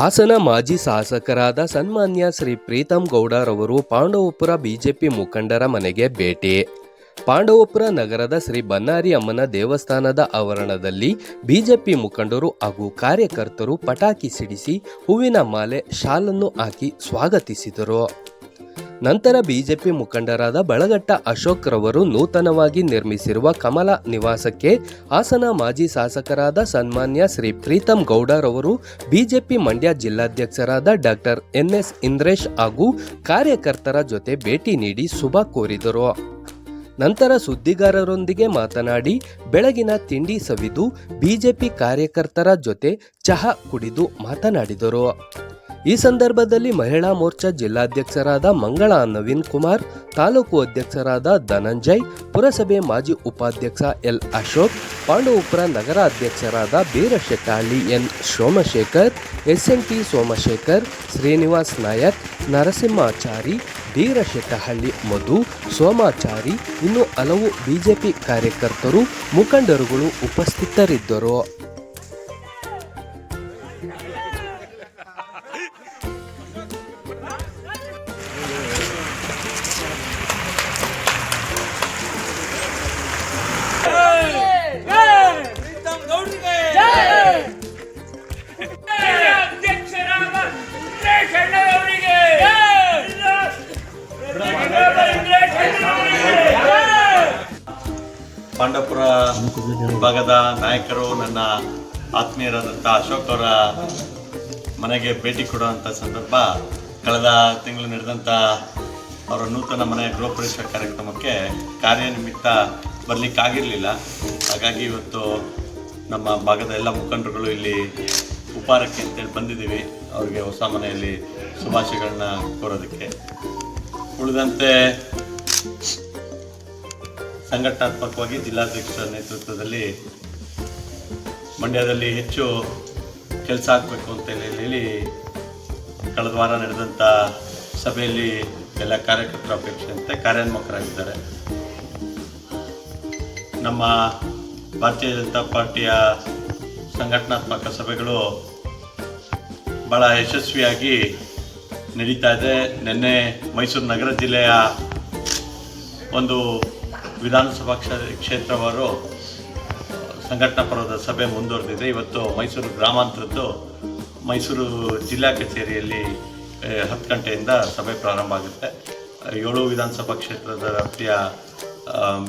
ಹಾಸನ ಮಾಜಿ ಶಾಸಕರಾದ ಸನ್ಮಾನ್ಯ ಶ್ರೀ ಪ್ರೀತಂ ಗೌಡರವರು ಪಾಂಡವಪುರ ಬಿಜೆಪಿ ಮುಖಂಡರ ಮನೆಗೆ ಭೇಟಿ. ಪಾಂಡವಪುರ ನಗರದ ಶ್ರೀ ಬನ್ನಾರಿ ಅಮ್ಮನ ದೇವಸ್ಥಾನದ ಆವರಣದಲ್ಲಿ ಬಿಜೆಪಿ ಮುಖಂಡರು ಹಾಗೂ ಕಾರ್ಯಕರ್ತರು ಪಟಾಕಿ ಸಿಡಿಸಿ ಹೂವಿನ ಮಾಲೆ, ಶಾಲನ್ನು ಹಾಕಿ ಸ್ವಾಗತಿಸಿದರು. ನಂತರ ಬಿಜೆಪಿ ಮುಖಂಡರಾದ ಬಳಗಟ್ಟ ಅಶೋಕ್ ರವರು ನೂತನವಾಗಿ ನಿರ್ಮಿಸಿರುವ ಕಮಲ ನಿವಾಸಕ್ಕೆ ಹಾಸನ ಮಾಜಿ ಶಾಸಕರಾದ ಸನ್ಮಾನ್ಯ ಶ್ರೀ ಪ್ರೀತಂ ಗೌಡರವರು ಬಿಜೆಪಿ ಮಂಡ್ಯ ಜಿಲ್ಲಾಧ್ಯಕ್ಷರಾದ ಡಾಕ್ಟರ್ ಎನ್ಎಸ್ ಇಂದ್ರೇಶ್ ಹಾಗೂ ಕಾರ್ಯಕರ್ತರ ಜೊತೆ ಭೇಟಿ ನೀಡಿ ಶುಭ ಕೋರಿದರು. ನಂತರ ಸುದ್ದಿಗಾರರೊಂದಿಗೆ ಮಾತನಾಡಿ, ಬೆಳಗಿನ ತಿಂಡಿ ಸವಿದು ಬಿಜೆಪಿ ಕಾರ್ಯಕರ್ತರ ಜೊತೆ ಚಹಾ ಕುಡಿದು ಮಾತನಾಡಿದರು. ಈ ಸಂದರ್ಭದಲ್ಲಿ ಮಹಿಳಾ ಮೋರ್ಚಾ ಜಿಲ್ಲಾಧ್ಯಕ್ಷರಾದ ಮಂಗಳಾ ನವೀನ್ ಕುಮಾರ್, ತಾಲೂಕು ಅಧ್ಯಕ್ಷರಾದ ಧನಂಜಯ್, ಪುರಸಭೆ ಮಾಜಿ ಉಪಾಧ್ಯಕ್ಷ ಎಲ್ ಅಶೋಕ್, ಪಾಂಡವಪುರ ನಗರ ಅಧ್ಯಕ್ಷರಾದ Beerashettahalli N Somashekar S N T Somashekar, Srinivas Nayak, Narasimhachari, Beerashettahalli Madhu, Somachari, ಇನ್ನು ಹಲವು ಬಿಜೆಪಿ ಕಾರ್ಯಕರ್ತರು, ಮುಖಂಡರುಗಳು ಉಪಸ್ಥಿತರಿದ್ದರು. ಅಶೋಕ್ ಅವರ ಮನೆಗೆ ಭೇಟಿ ಕೊಡುವಂಥ ಸಂದರ್ಭ ಕಳೆದ ತಿಂಗಳು ನಡೆದಂಥ ಅವರ ನೂತನ ಮನೆ ಗೃಹ ಪ್ರವೇಶ ಕಾರ್ಯಕ್ರಮಕ್ಕೆ ಕಾರ್ಯನಿಮಿತ್ತ ಬರಲಿಕ್ಕಾಗಿರಲಿಲ್ಲ. ಹಾಗಾಗಿ ಇವತ್ತು ನಮ್ಮ ಭಾಗದ ಎಲ್ಲ ಮುಖಂಡರುಗಳು ಇಲ್ಲಿ ಉಪಹಾರಕ್ಕೆ ಅಂತೇಳಿ ಬಂದಿದ್ದೀವಿ. ಅವರಿಗೆ ಹೊಸ ಮನೆಯಲ್ಲಿ ಶುಭಾಶಯಗಳನ್ನ ಕೋರೋದಕ್ಕೆ. ಉಳಿದಂತೆ ಸಂಘಟನಾತ್ಮಕವಾಗಿ ಜಿಲ್ಲಾಧ್ಯಕ್ಷರ ನೇತೃತ್ವದಲ್ಲಿ ಮಂಡ್ಯದಲ್ಲಿ ಹೆಚ್ಚು ಕೆಲಸ ಆಗಬೇಕು ಅಂತ ಹೇಳಿ ಕಳೆದ ವಾರ ನಡೆದಂಥ ಸಭೆಯಲ್ಲಿ ಎಲ್ಲ ಕಾರ್ಯಕರ್ತರ ಅಪೇಕ್ಷೆಯಂತೆ ಕಾರ್ಯೋನ್ಮುಖರಾಗಿದ್ದಾರೆ. ನಮ್ಮ ಭಾರತೀಯ ಜನತಾ ಪಾರ್ಟಿಯ ಸಂಘಟನಾತ್ಮಕ ಸಭೆಗಳು ಭಾಳ ಯಶಸ್ವಿಯಾಗಿ ನಡೀತಾ ಇದೆ. ನಿನ್ನೆ ಮೈಸೂರು ನಗರ ಜಿಲ್ಲೆಯ ಒಂದು ವಿಧಾನಸಭಾ ಕ್ಷೇ- ಕ್ಷೇತ್ರವಾರು ಸಂಘಟನಾ ಪರ್ವದ ಸಭೆ ಮುಂದುವರೆದಿದೆ. ಇವತ್ತು ಮೈಸೂರು ಗ್ರಾಮಾಂತರದ್ದು ಮೈಸೂರು ಜಿಲ್ಲಾ ಕಚೇರಿಯಲ್ಲಿ ಹತ್ತು ಗಂಟೆಯಿಂದ ಸಭೆ ಪ್ರಾರಂಭ ಆಗುತ್ತೆ. ಏಳು ವಿಧಾನಸಭಾ ಕ್ಷೇತ್ರದ ವ್ಯಾಪ್ತಿಯ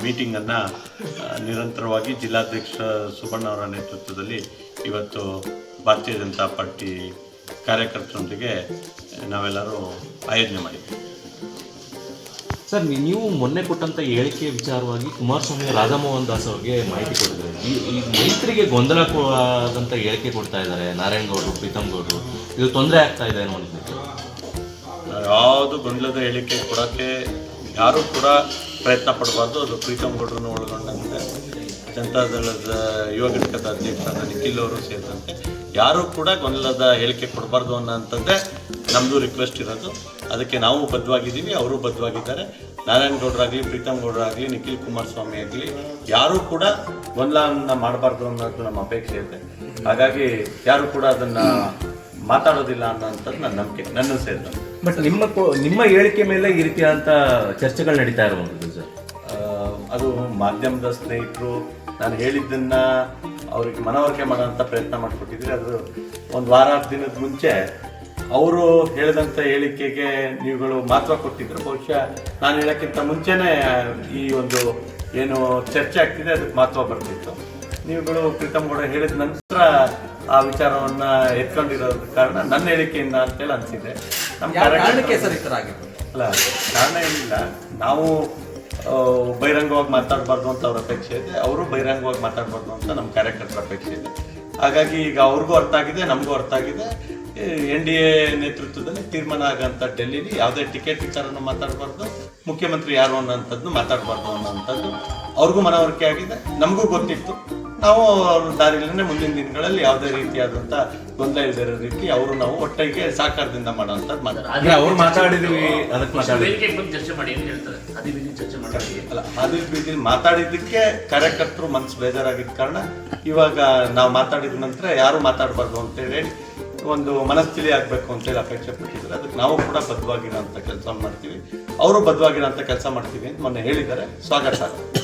ಮೀಟಿಂಗನ್ನು ನಿರಂತರವಾಗಿ ಜಿಲ್ಲಾಧ್ಯಕ್ಷ ಸುಬಣ್ಣ ಅವರ ನೇತೃತ್ವದಲ್ಲಿ ಇವತ್ತು ಭಾರತೀಯ ಜನತಾ ಪಾರ್ಟಿ ಕಾರ್ಯಕರ್ತರೊಂದಿಗೆ ನಾವೆಲ್ಲರೂ ಆಯೋಜನೆ ಮಾಡಿದ್ದೀವಿ. ಸರ್ ನೀವು ಮೊನ್ನೆ ಕೊಟ್ಟಂತ ಹೇಳಿಕೆ ವಿಚಾರವಾಗಿ ಕುಮಾರಸ್ವಾಮಿ ರಾಧಾಮೋಹನ್ ದಾಸ್ ಅವರಿಗೆ ಮಾಹಿತಿ ಕೊಟ್ಟಿದ್ದಾರೆ. ಈ ಈ ಮೈತ್ರಿಗೆ ಆದಂಥ ಹೇಳಿಕೆ ಕೊಡ್ತಾ ಇದ್ದಾರೆ, ನಾರಾಯಣ ಗೌಡರು, ಪ್ರೀತಮ್ ಗೌಡರು. ಇದು ತೊಂದರೆ ಆಗ್ತಾ ಇದೆ ಅನ್ನೋ ಒಂದು ಯಾವುದು ಗೊಂದಲದ ಹೇಳಿಕೆ ಕೊಡೋಕ್ಕೆ ಯಾರೂ ಕೂಡ ಪ್ರಯತ್ನ ಪಡಬಾರ್ದು. ಅದು ಪ್ರೀತಮ್ ಗೌಡ್ರನ್ನು ಒಳಗೊಂಡಂತೆ. ಜನತಾದಳದ ಯುವ ಘಟಕದ ನಿಖಿಲ್ ಅವರು ಸೇರಿದಂತೆ ಯಾರೂ ಕೂಡ ಗೊಂದಲದ ಹೇಳಿಕೆ ಕೊಡಬಾರ್ದು ಅನ್ನೋಂಥದ್ದೇ ನಮ್ಮದು ರಿಕ್ವೆಸ್ಟ್ ಇರೋದು. ಅದಕ್ಕೆ ನಾವು ಬದ್ಧವಾಗಿದ್ದೀವಿ, ಅವರು ಬದ್ಧವಾಗಿದ್ದಾರೆ. ನಾರಾಯಣಗೌಡರಾಗಲಿ ಪ್ರೀತಮ್ ಗೌಡರಾಗಲಿ ನಿಖಿಲ್ ಕುಮಾರಸ್ವಾಮಿ ಆಗಲಿ, ಯಾರೂ ಕೂಡ ಗೊಂದಲವನ್ನು ಮಾಡಬಾರ್ದು ಅನ್ನೋದು ನಮ್ಮ ಅಪೇಕ್ಷೆ ಇದೆ. ಹಾಗಾಗಿ ಯಾರು ಕೂಡ ಅದನ್ನು ಮಾತಾಡೋದಿಲ್ಲ ಅನ್ನೋಂಥದ್ದು ನನ್ನ ನಂಬಿಕೆ ನನ್ನ ಸೇರಿದ ಬಟ್ ನಿಮ್ಮ ನಿಮ್ಮ ಹೇಳಿಕೆ ಮೇಲೆ ಈ ರೀತಿಯಾದಂಥ ಚರ್ಚೆಗಳು ನಡೀತಾ ಇರುವಂಥದ್ದು ಸರ್ ಅದು ಮಾಧ್ಯಮದ ಸ್ನೇಹಿತರು ನಾನು ಹೇಳಿದ್ದನ್ನ ಅವ್ರಿಗೆ ಮನವರಿಕೆ ಮಾಡೋಂಥ ಪ್ರಯತ್ನ ಮಾಡಿಕೊಟ್ಟಿದ್ರೆ ಅದು ಒಂದು ವಾರ ದಿನದ ಮುಂಚೆ ಅವರು ಹೇಳಿದಂಥ ಹೇಳಿಕೆಗೆ ನೀವುಗಳು ಮಹತ್ವ ಕೊಟ್ಟಿದ್ರು ಬಹುಶಃ ನಾನು ಹೇಳೋಕ್ಕಿಂತ ಮುಂಚೆನೇ ಈ ಒಂದು ಏನು ಚರ್ಚೆ ಆಗ್ತಿದೆ ಅದಕ್ಕೆ ಮಹತ್ವ ಬರ್ತಿತ್ತು. ನೀವುಗಳು ಪ್ರೀತಮ್ ಗೌಡ ಹೇಳಿದ ನಂತರ ಆ ವಿಚಾರವನ್ನು ಎತ್ಕೊಂಡಿರೋ ಕಾರಣ ನನ್ನ ಹೇಳಿಕೆಯಿಂದ ಅಂತೇಳಿ ಅನಿಸಿದೆ. ನಮ್ಮ ಕಾರಣಕ್ಕೆ ಸರಿ ಸರ್ ಈ ಥರ ಆಗಿತ್ತು ಅಲ್ಲ ಕಾರಣ ಏನಿಲ್ಲ. ನಾವು ಬಹಿರಂಗವಾಗಿ ಮಾತಾಡಬಾರ್ದು ಅಂತ ಅವ್ರ ಅಪೇಕ್ಷೆ ಇದೆ. ಅವರು ಬಹಿರಂಗವಾಗಿ ಮಾತಾಡಬಾರ್ದು ಅಂತ ನಮ್ಮ ಕ್ಯಾರೆಕ್ಟರ್ ಅಪೇಕ್ಷೆ ಇದೆ. ಹಾಗಾಗಿ ಈಗ ಅವ್ರಿಗೂ ಅರ್ಥ ಆಗಿದೆ, ನಮಗೂ ಅರ್ಥ ಆಗಿದೆ. ಎನ್ ಡಿ ಎ ನೇತೃತ್ವದಲ್ಲಿ ತೀರ್ಮಾನ ಆಗಂತ ಡೆಲ್ಲಿಲಿ ಯಾವುದೇ ಟಿಕೆಟ್ ವಿಚಾರನೂ ಮಾತಾಡಬಾರ್ದು, ಮುಖ್ಯಮಂತ್ರಿ ಯಾರು ಅನ್ನೋಂಥದ್ದು ಮಾತಾಡಬಾರ್ದು ಅನ್ನೋಂಥದ್ದು ಅವ್ರಿಗೂ ಮನವರಿಕೆ ಆಗಿದೆ. ನಮಗೂ ಗೊತ್ತಿತ್ತು. ನಾವು ಅವ್ರ ದಾರಿಯಲ್ಲೇ ಮುಂದಿನ ದಿನಗಳಲ್ಲಿ ಯಾವುದೇ ರೀತಿಯಾದಂಥ ಗೊಂದಲ ಇಲ್ಲದೆ ಇರೋ ರೀತಿ ಅವರು ನಾವು ಒಟ್ಟಿಗೆ ಸಹಕಾರದಿಂದ ಮಾಡೋಂಥದ್ದು ಮಾತಾಡ ಅಂದ್ರೆ ಅವ್ರು ಮಾತಾಡಿದ್ವಿ ಅದಕ್ಕೆ ಮಾತಾಡಿದ್ವಿ. ಚರ್ಚೆ ಮಾಡಿ ಅಂತ ಹೇಳ್ತಾರೆ? ಅದೇ ರೀತಿ ಚರ್ಚೆ ಮಾಡಿ. ಅಲ್ಲ ಅದೇ ಮಾತಾಡಿದ್ದಕ್ಕೆ ಕಾರ್ಯಕರ್ತರು ಮನಸ್ಸು ಬೇಜಾರಾಗಿದ್ದ ಕಾರಣ ಇವಾಗ ನಾವು ಮಾತಾಡಿದ ನಂತರ ಯಾರು ಮಾತಾಡಬಾರ್ದು ಅಂತೇಳಿ ಒಂದು ಮನಸ್ಥಿತಿ ಆಗಬೇಕು ಅಂತೇಳಿ ಅಪೇಕ್ಷೆ ಪಟ್ಟಿದ್ದಾರೆ. ಅದಕ್ಕೆ ನಾವು ಕೂಡ ಬದ್ಧವಾಗಿರೋಂಥ ಕೆಲಸ ಮಾಡ್ತೀವಿ. ಅವರು ಅಂತ ಕೆಲಸ ಮಾಡ್ತೀವಿ ಅಂತ ಮೊನ್ನೆ ಹೇಳಿದ್ದಾರೆ. ಸ್ವಾಗತ.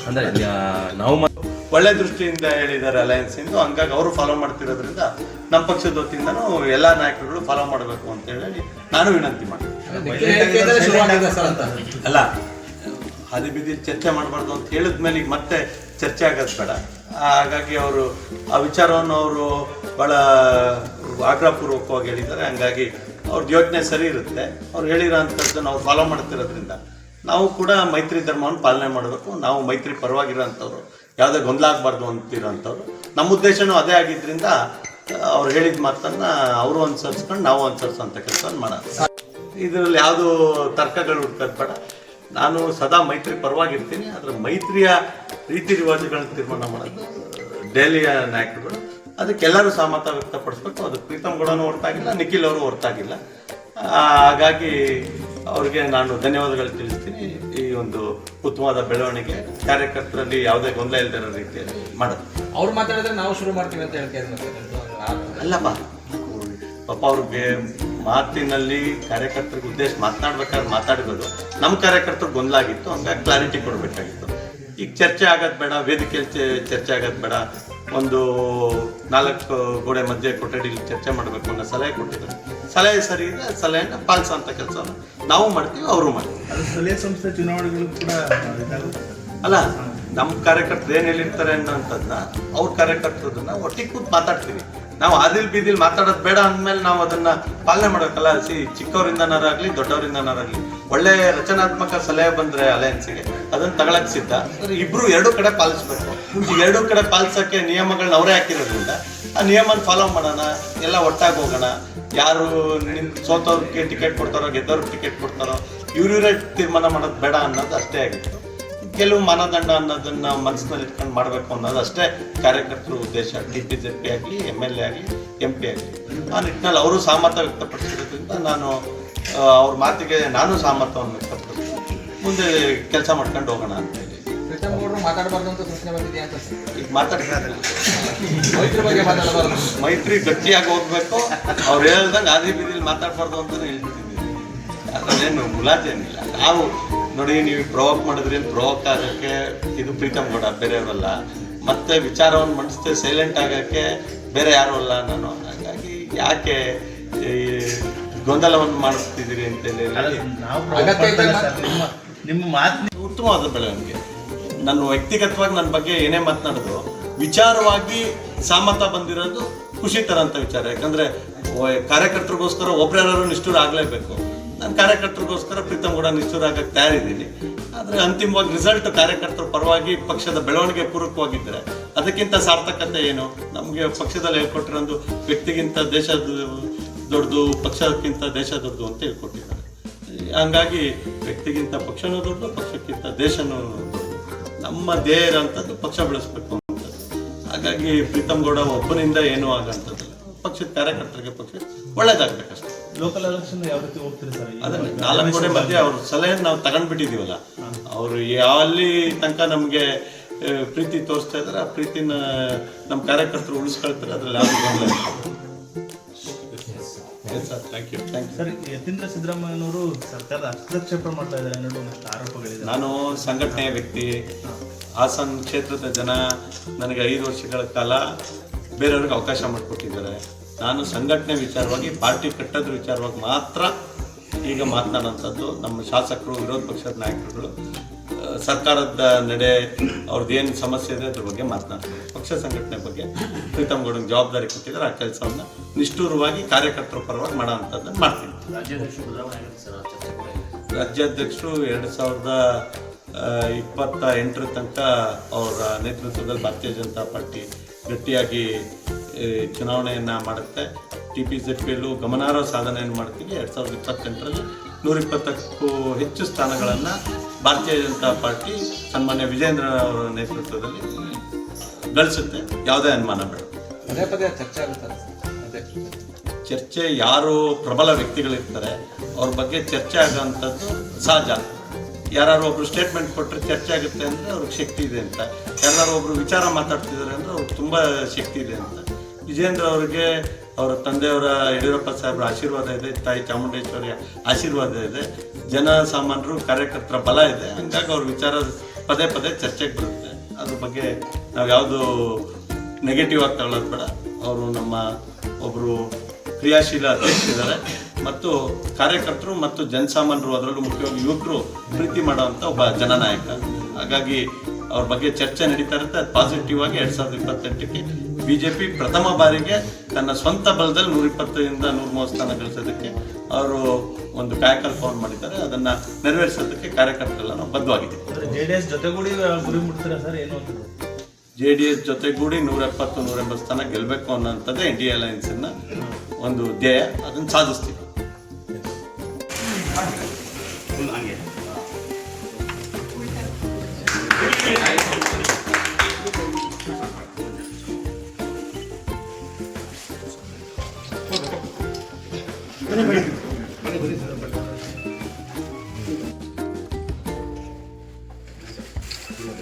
ಅಂದ್ರೆ ನಾವು ಒಳ್ಳೆ ದೃಷ್ಟಿಯಿಂದ ಹೇಳಿದ್ದಾರೆ ಅಲಯನ್ಸ್ ಇಂದು. ಹಂಗಾಗಿ ಅವರು ಫಾಲೋ ಮಾಡ್ತಿರೋದ್ರಿಂದ ನಮ್ಮ ಪಕ್ಷದ ವತಿಯಿಂದನೂ ಎಲ್ಲ ನಾಯಕರುಗಳು ಫಾಲೋ ಮಾಡಬೇಕು ಅಂತ ಹೇಳಿ ನಾನು ವಿನಂತಿ ಮಾಡ್ತೀನಿ. ಅಲ್ಲ ಹಾದಿ ಬೀದಿ ಚರ್ಚೆ ಮಾಡಬಾರ್ದು ಅಂತ ಹೇಳಿದ್ಮೇಲೆ ಈಗ ಮತ್ತೆ ಚರ್ಚೆ ಆಗೋದು ಬೇಡ. ಹಾಗಾಗಿ ಅವರು ಆ ವಿಚಾರವನ್ನು ಅವರು ಭಾಳ ಆಗ್ರಹಪೂರ್ವಕವಾಗಿ ಹೇಳಿದ್ದಾರೆ. ಹಂಗಾಗಿ ಅವ್ರದ್ದು ಯೋಚನೆ ಸರಿ ಇರುತ್ತೆ. ಅವ್ರು ಹೇಳಿರೋ ಅಂಥದ್ದು ನಾವು ಫಾಲೋ ಮಾಡ್ತಿರೋದ್ರಿಂದ ನಾವು ಕೂಡ ಮೈತ್ರಿ ಧರ್ಮವನ್ನು ಪಾಲನೆ ಮಾಡಬೇಕು. ನಾವು ಮೈತ್ರಿ ಪರವಾಗಿರೋಂಥವ್ರು ಯಾವುದೇ ಗೊಂದಲ ಆಗಬಾರ್ದು ಅಂತಿರೋಂಥವ್ರು. ನಮ್ಮ ಉದ್ದೇಶನೂ ಅದೇ ಆಗಿದ್ದರಿಂದ ಅವ್ರು ಹೇಳಿದ ಮಾತನ್ನು ಅವರು ಅನುಸರಿಸ್ಕೊಂಡು ನಾವು ಅನುಸರಿಸೋಂಥ ಕೆಲಸವನ್ನು ಮಾಡೋಣ. ಇದರಲ್ಲಿ ಯಾವುದು ತರ್ಕಗಳು ಹುಡ್ಕೋದು ಬೇಡ. ನಾನು ಸದಾ ಮೈತ್ರಿ ಪರವಾಗಿರ್ತೀನಿ. ಆದರೆ ಮೈತ್ರಿಯ ರೀತಿ ರಿವಾಜುಗಳನ್ನ ತೀರ್ಮಾನ ಮಾಡೋದು ದೆಹಲಿಯ ನಾಯಕರುಗಳು. ಅದಕ್ಕೆಲ್ಲರೂ ಸಹಮತ ವ್ಯಕ್ತಪಡಿಸ್ಬೇಕು. ಅದು ಪ್ರೀತಮ್ ಗೌಡನೂ ಹೊರತಾಗಿಲ್ಲ, ನಿಖಿಲ್ ಅವರು ಹೊರತಾಗಿಲ್ಲ. ಹಾಗಾಗಿ ಅವ್ರಿಗೆ ನಾನು ಧನ್ಯವಾದಗಳು ತಿಳಿಸ್ತೀನಿ. ಒಂದು ಉತ್ತಮವಾದ ಬೆಳವಣಿಗೆ ಕಾರ್ಯಕರ್ತರಲ್ಲಿ ಯಾವುದೇ ಗೊಂದಲ ಇಲ್ಲದಿರೋ ರೀತಿಯಲ್ಲಿ ಮಾಡೋದು. ಅವ್ರು ಮಾತಾಡಿದ್ರೆ ನಾವು ಶುರು ಮಾಡ್ತೀವಿ ಅಂತ ಹೇಳ್ತಾ ಅಲ್ಲಪ್ಪ ಪಾಪ ಅವ್ರಿಗೆ ಮಾತಿನಲ್ಲಿ ಕಾರ್ಯಕರ್ತರಿಗೆ ಉದ್ದೇಶ ಮಾತನಾಡ್ಬೇಕಾದ್ರೆ ಮಾತಾಡಿರೋದು ನಮ್ಮ ಕಾರ್ಯಕರ್ತರು ಗೊಂದಲ ಆಗಿತ್ತು ಹಂಗಾಗಿ ಕ್ಲಾರಿಟಿ ಕೊಡಬೇಕಾಗಿತ್ತು. ಈಗ ಚರ್ಚೆ ಆಗೋದು ಬೇಡ ವೇದಿಕೆಯಲ್ಲಿ ಚರ್ಚೆ ಆಗೋದು ಬೇಡ. ಒಂದು ನಾಲ್ಕು ಗೋಡೆ ಮಧ್ಯೆ ಕೊಠಡಿಲಿ ಚರ್ಚೆ ಮಾಡಬೇಕು ಅನ್ನೋ ಸಲಹೆ ಕೊಟ್ಟಿದ್ದಾರೆ. ಸಲಹೆ ಸರಿ ಇದೆ ಸಲಹೆನ ಪಾಲಿಸೋಂಥ ಕೆಲಸವನ್ನು ನಾವು ಮಾಡ್ತೀವಿ ಅವರು ಮಾಡ್ತೀವಿ. ಅದು ಸ್ಥಳೀಯ ಸಂಸ್ಥೆ ಚುನಾವಣೆಗಳು ಕೂಡ ಅಲ್ಲ ನಮ್ಮ ಕಾರ್ಯಕರ್ತರು ಏನು ಹೇಳಿರ್ತಾರೆ ಅನ್ನೋಂಥದ್ದನ್ನ ಅವ್ರ ಕಾರ್ಯಕರ್ತರದನ್ನ ಒಟ್ಟಿಗೆ ಕೂತ್ ಮಾತಾಡ್ತೀವಿ. ನಾವು ಆದಿಲ್ ಬೀದಿಲ್ ಮಾತಾಡೋದು ಬೇಡ ಅಂದಮೇಲೆ ನಾವು ಅದನ್ನ ಪಾಲನೆ ಮಾಡೋಕ್ಕಲ್ಲ ಸಿ ಚಿಕ್ಕವರಿಂದನಾರಾಗಲಿ ದೊಡ್ಡವರಿಂದನಾರಾಗ್ಲಿ ಒಳ್ಳೆ ರಚನಾತ್ಮಕ ಸಲಹೆ ಬಂದ್ರೆ ಅಲಯನ್ಸ್ಗೆ, ಅದನ್ನ ತಗೊಳಕ್ ಸಿದ್ಧ. ಇಬ್ರು ಎರಡು ಕಡೆ ಪಾಲಿಸ್ಬೇಕು. ಎರಡು ಕಡೆ ಪಾಲಿಸಕ್ಕೆ ನಿಯಮಗಳನ್ನ ಅವರೇ ಹಾಕಿರೋದ್ರಿಂದ, ಆ ನಿಯಮನ ಫಾಲೋ ಮಾಡೋಣ, ಎಲ್ಲ ಒಟ್ಟಾಗಿ ಹೋಗೋಣ. ಯಾರು ನಿನ್ ಸೋತವ್ರಿಗೆ ಟಿಕೆಟ್ ಕೊಡ್ತಾರೋ, ಗೆದ್ದವ್ರಿಗೆ ಟಿಕೆಟ್ ಕೊಡ್ತಾರೋ, ಇವ್ರಿವ್ರೇ ತೀರ್ಮಾನ ಮಾಡೋದು ಬೇಡ ಅನ್ನೋದು ಅಷ್ಟೇ ಆಗಿತ್ತು. ಕೆಲವು ಮಾನದಂಡ ಅನ್ನೋದನ್ನ ಮನಸ್ಸಿನಲ್ಲಿ ಇಟ್ಕೊಂಡು ಮಾಡಬೇಕು ಅನ್ನೋದು ಅಷ್ಟೇ ಕಾರ್ಯಕರ್ತರ ಉದ್ದೇಶ. ಡಿ ಪಿ ಜೆ ಪಿ ಆಗಲಿ ಎಂ ಎಲ್ ಎ ಆಗಲಿ ಎಂ ಪಿ ಆಗಲಿ. ಆ ನಿಟ್ಟಿನಲ್ಲಿ ಅವರು ಸಾಮರ್ಥ್ಯ ವ್ಯಕ್ತಪಡಿಸಿರೋದ್ರಿಂದ ನಾನು ಅವ್ರ ಮಾತಿಗೆ ನಾನು ಸಾಮರ್ಥ್ಯವನ್ನು ವ್ಯಕ್ತಪಡಿಸ್ತೀನಿ. ಮುಂದೆ ಕೆಲಸ ಮಾಡ್ಕೊಂಡು ಹೋಗೋಣ ಅಂತ ಹೇಳಿ. ಮಾತಾಡಬಾರ್ದು ಅಂತ ಸೂಚನೆ ಬಂದಿದೆಯಾ ಅಂತ ಸರ್? ಈಗ ಮಾತಾಡ್ತಾರೆ ಮೈತ್ರಿ ಬಗ್ಗೆ ಮಾತಾಡಬಾರ್ದು. ಮೈತ್ರಿ ಗಟ್ಟಿಯಾಗಿ ಹೋಗ್ಬೇಕು. ಅವ್ರು ಹೇಳ್ದಂಗೆ ಆದಿ ಬೀದಿಲಿ ಮಾತಾಡ್ಬಾರ್ದು ಅಂತಾನೆ ಏನು ಅದನ್ನೇನು ಮುಲಾಜೇನಿಲ್ಲ ನಾವು ನೋಡಿ ನೀವು ಪ್ರವೋಕ್ ಮಾಡಿದ್ರಿ ಪ್ರವೋಕ್ ಆಗೋಕ್ಕೆ ಇದು ಪ್ರೀತಮ್ ಗೌಡ ಬೇರೆಯವರಲ್ಲ ಮತ್ತೆ ವಿಚಾರವನ್ನು ಮಂಡಿಸ್ತೇ ಸೈಲೆಂಟ್ ಆಗಕ್ಕೆ ಬೇರೆ ಯಾರು ಅಲ್ಲ ನಾನು ಹಾಗಾಗಿ ಯಾಕೆ ಈ ಗೊಂದಲವನ್ನು ಮಾಡುತ್ತಿದ್ದೀರಿ ಅಂತ ಹೇಳಿ. ನಿಮ್ಮ ಮಾತಿನ ಉತ್ತಮವಾದ ಬೆಳವಣಿಗೆ ನನ್ನ ವ್ಯಕ್ತಿಗತವಾಗಿ ನನ್ನ ಬಗ್ಗೆ ಏನೇ ಮಾತನಾಡೋದು ವಿಚಾರವಾಗಿ ಸಾಮತ ಬಂದಿರೋದು ಖುಷಿ ತರಂತ ವಿಚಾರ. ಯಾಕಂದ್ರೆ ಕಾರ್ಯಕರ್ತರಿಗೋಸ್ಕರ ಒಬ್ರ್ಯಾರು ನಿಷ್ಠೂರ ಆಗಲೇಬೇಕು. ನಾನು ಕಾರ್ಯಕರ್ತರಿಗೋಸ್ಕರ ಪ್ರೀತಮ್ ಕೂಡ ನಿಷ್ಠೂರ ಆಗಕ್ಕೆ ತಯಾರಿದ್ದೀನಿ. ಆದರೆ ಅಂತಿಮವಾಗಿ ರಿಸಲ್ಟ್ ಕಾರ್ಯಕರ್ತರ ಪರವಾಗಿ ಪಕ್ಷದ ಬೆಳವಣಿಗೆ ಪೂರಕವಾಗಿದ್ದರೆ ಅದಕ್ಕಿಂತ ಸಾರ್ಥಕತೆ ಏನು? ನಮಗೆ ಪಕ್ಷದಲ್ಲಿ ಹೇಳ್ಕೊಟ್ಟಿರೋದು ವ್ಯಕ್ತಿಗಿಂತ ದೇಶ ದೊಡ್ಡದು ಪಕ್ಷಕ್ಕಿಂತ ದೇಶ ದೊಡ್ಡದು ಅಂತ ಹೇಳ್ಕೊಟ್ಟಿದ್ದಾರೆ. ಹಂಗಾಗಿ ವ್ಯಕ್ತಿಗಿಂತ ಪಕ್ಷನೂ ದೊಡ್ಡದು ಪಕ್ಷಕ್ಕಿಂತ ದೇಶನೂ ದೊಡ್ಡದು. ನಮ್ಮ ಧ್ಯೇಯ ಇರೋಂಥದ್ದು ಪಕ್ಷ ಬೆಳೆಸ್ಬೇಕು ಅಂತ ಹಾಗಾಗಿ ಪ್ರೀತಮ್ ಗೌಡ ಒಬ್ಬನಿಂದ ಏನೂ ಆಗಂಥದ್ದು ಪಕ್ಷದ ಕಾರ್ಯಕರ್ತರಿಗೆ ಪಕ್ಷ ಒಳ್ಳೇದಾಗ್ಬೇಕಷ್ಟೇ. ಲೋಕಲ್ ಎಲೆಕ್ಷನ್ ಯಾವ ರೀತಿ ಹೋಗ್ತಿರ್ತಾರೆ ಅದನ್ನ ನಾಲ್ಕು ಮಧ್ಯೆ ಅವ್ರ ಸಲಹೆಯನ್ನು ನಾವು ತಗೊಂಡ್ಬಿಟ್ಟಿದೀವಲ್ಲ ಅವರು ಅಲ್ಲಿ ತನಕ ನಮಗೆ ಪ್ರೀತಿ ತೋರಿಸ್ತಾ ಇದ್ದಾರೆ. ಆ ಪ್ರೀತಿನ ನಮ್ಮ ಕಾರ್ಯಕರ್ತರು ಉಳಿಸ್ಕೊಳ್ತಾರೆ. ಅದ್ರಲ್ಲಿ ಯಾವುದು sir thank you thank you sir Yathindra ಸಿದ್ದರಾಮಯ್ಯನವರು ಸರ್ಕಾರದ ಹಸ್ತಕ್ಷೇಪ ಮಾಡ್ತಾ ಇದ್ದಾರೆ. ಅನ್ನೋದು ಒಂದಷ್ಟು ಆರೋಪಗಳಿದೆ ನಾನು ಸಂಘಟನೆಯ ವ್ಯಕ್ತಿ. ಹಾಸನ್ ಕ್ಷೇತ್ರದ ಜನ ನನಗೆ ಐದು ವರ್ಷಗಳ ಕಾಲ ಬೇರೆಯವ್ರಿಗೆ ಅವಕಾಶ ಮಾಡಿಕೊಟ್ಟಿದ್ದಾರೆ. ನಾನು ಸಂಘಟನೆ ವಿಚಾರವಾಗಿ ಪಾರ್ಟಿ ಕಟ್ಟೋದ್ರ ವಿಚಾರವಾಗಿ ಮಾತ್ರ ಈಗ ಮಾತನಾಡೋಂಥದ್ದು ನಮ್ಮ ಶಾಸಕರು ವಿರೋಧ ಪಕ್ಷದ ನಾಯಕರುಗಳು. ಸರ್ಕಾರದ ನಡೆ ಅವ್ರದ್ದು ಏನು ಸಮಸ್ಯೆ ಇದೆ ಅದ್ರ ಬಗ್ಗೆ ಮಾತನಾಡ್ತಾರೆ ಪಕ್ಷ ಸಂಘಟನೆ ಬಗ್ಗೆ ಪ್ರೀತಮ್ ಗೌಡಂಗೆ ಜವಾಬ್ದಾರಿ ಕೊಟ್ಟಿದ್ದಾರೆ ಆ ಕೆಲಸವನ್ನು ನಿಷ್ಠೂರವಾಗಿ ಕಾರ್ಯಕರ್ತರ ಪರವಾಗಿ ಮಾಡೋ ಅಂಥದ್ದನ್ನು ಮಾಡ್ತೀನಿ. ರಾಜ್ಯಾಧ್ಯಕ್ಷರು ಎರಡು ಸಾವಿರದ ಇಪ್ಪತ್ತ ಎಂಟರ ತನಕ ಅವರ ನೇತೃತ್ವದಲ್ಲಿ ಭಾರತೀಯ ಜನತಾ ಪಾರ್ಟಿ ಗಟ್ಟಿಯಾಗಿ ಚುನಾವಣೆಯನ್ನು ಮಾಡುತ್ತೆ. ಟಿ ಪಿ ಜೆಡ್ ಪಿಯಲ್ಲೂ ಗಮನಾರ್ಹ ಸಾಧನೆಯನ್ನು ಮಾಡ್ತೀವಿ. ಎರಡು ಸಾವಿರದ ಇಪ್ಪತ್ತೆಂಟರಲ್ಲಿ ನೂರಿಪ್ಪತ್ತಕ್ಕೂ ಹೆಚ್ಚು ಸ್ಥಾನಗಳನ್ನು ಭಾರತೀಯ ಜನತಾ ಪಾರ್ಟಿ ಸನ್ಮಾನ್ಯ ವಿಜೇಂದ್ರ ಅವರ ನೇತೃತ್ವದಲ್ಲಿ ಗಳಿಸುತ್ತೆ ಯಾವುದೇ ಅನುಮಾನ ಬೇಡ. ಪದೇ ಪದೇ ಚರ್ಚೆ ಆಗುತ್ತೆ ಚರ್ಚೆ ಯಾರು ಪ್ರಬಲ ವ್ಯಕ್ತಿಗಳಿರ್ತಾರೆ ಅವ್ರ ಬಗ್ಗೆ ಚರ್ಚೆ ಆಗೋಂಥದ್ದು ಸಹಜ. ಯಾರು ಒಬ್ರು ಸ್ಟೇಟ್ಮೆಂಟ್ ಕೊಟ್ಟರೆ ಚರ್ಚೆ ಆಗುತ್ತೆ ಅಂದರೆ ಅವ್ರಿಗೆ ಶಕ್ತಿ ಇದೆ ಅಂತ. ಯಾರು ಒಬ್ರು ವಿಚಾರ ಮಾತಾಡ್ತಿದ್ದಾರೆ ಅಂದರೆ ಅವ್ರಿಗೆ ತುಂಬ ಶಕ್ತಿ ಇದೆ ಅಂತ. ವಿಜೇಂದ್ರ ಅವರಿಗೆ ಅವರ ತಂದೆಯವರ ಯಡಿಯೂರಪ್ಪ ಸಾಹೇಬ್ರ ಆಶೀರ್ವಾದ ಇದೆ ತಾಯಿ ಚಾಮುಂಡೇಶ್ವರಿಯ ಆಶೀರ್ವಾದ ಇದೆ. ಜನ ಸಾಮಾನ್ಯರು ಕಾರ್ಯಕರ್ತರ ಬಲ ಇದೆ. ಹಂಗಾಗಿ ಅವ್ರ ವಿಚಾರ ಪದೇ ಪದೇ ಚರ್ಚೆಗೆ ಬರುತ್ತೆ. ಅದ್ರ ಬಗ್ಗೆ ನಾವು ಯಾವುದು ನೆಗೆಟಿವ್ ಆಗಿ ತಗೊಳ್ಳೋದು ಬೇಡ. ಅವರು ನಮ್ಮ ಒಬ್ಬರು ಕ್ರಿಯಾಶೀಲ ಅಧ್ಯಕ್ಷರಿದ್ದಾರೆ ಮತ್ತು ಕಾರ್ಯಕರ್ತರು ಮತ್ತು ಜನಸಾಮಾನ್ಯರು ಅದರಲ್ಲೂ ಮುಖ್ಯವಾಗಿ ಯುವಕರು ಪ್ರೀತಿ ಮಾಡುವಂಥ ಒಬ್ಬ ಜನನಾಯಕ. ಹಾಗಾಗಿ ಅವ್ರ ಬಗ್ಗೆ ಚರ್ಚೆ ನಡೀತಾ ಇರುತ್ತೆ. ಅದು ಪಾಸಿಟಿವ್ ಆಗಿ ಎರಡು ಸಾವಿರದ ಇಪ್ಪತ್ತೆಂಟಕ್ಕೆ ಬಿ ಜೆ ಪಿ ಪ್ರಥಮ ಬಾರಿಗೆ ತನ್ನ ಸ್ವಂತ ಬಲದಲ್ಲಿ ನೂರ ಇಪ್ಪತ್ತರಿಂದ ನೂರ ಮೂವತ್ತು ಸ್ಥಾನ ಗಳಿಸೋದಕ್ಕೆ ಅವರು ಒಂದು ಕಾಯಕಲ್ಪವನ್ನು ಮಾಡಿದ್ದಾರೆ. ಅದನ್ನು ನೆರವೇರಿಸೋದಕ್ಕೆ ಕಾರ್ಯಕರ್ತರೆಲ್ಲ ನಾವು ಬದ್ಧವಾಗಿದ್ದೀವಿ. ಜೆ ಡಿ ಎಸ್ ಜೊತೆಗೂಡಿ ಗುರಿ ಮುಟ್ತಾರೆ ಸರ್? ಏನು ಜೆ ಡಿ ಎಸ್ ಜೊತೆಗೂಡಿ ನೂರ ಎಪ್ಪತ್ತು ನೂರ ಎಂಬತ್ತು ಸ್ಥಾನ ಗೆಲ್ಲಬೇಕು ಅನ್ನೋಂಥದ್ದೇ ಎನ್ ಡಿ ಅಲೈನ್ಸ್ ಒಂದು ಧ್ಯೇಯ. ಅದನ್ನು ಸಾಧಿಸ್ತೀವಿ.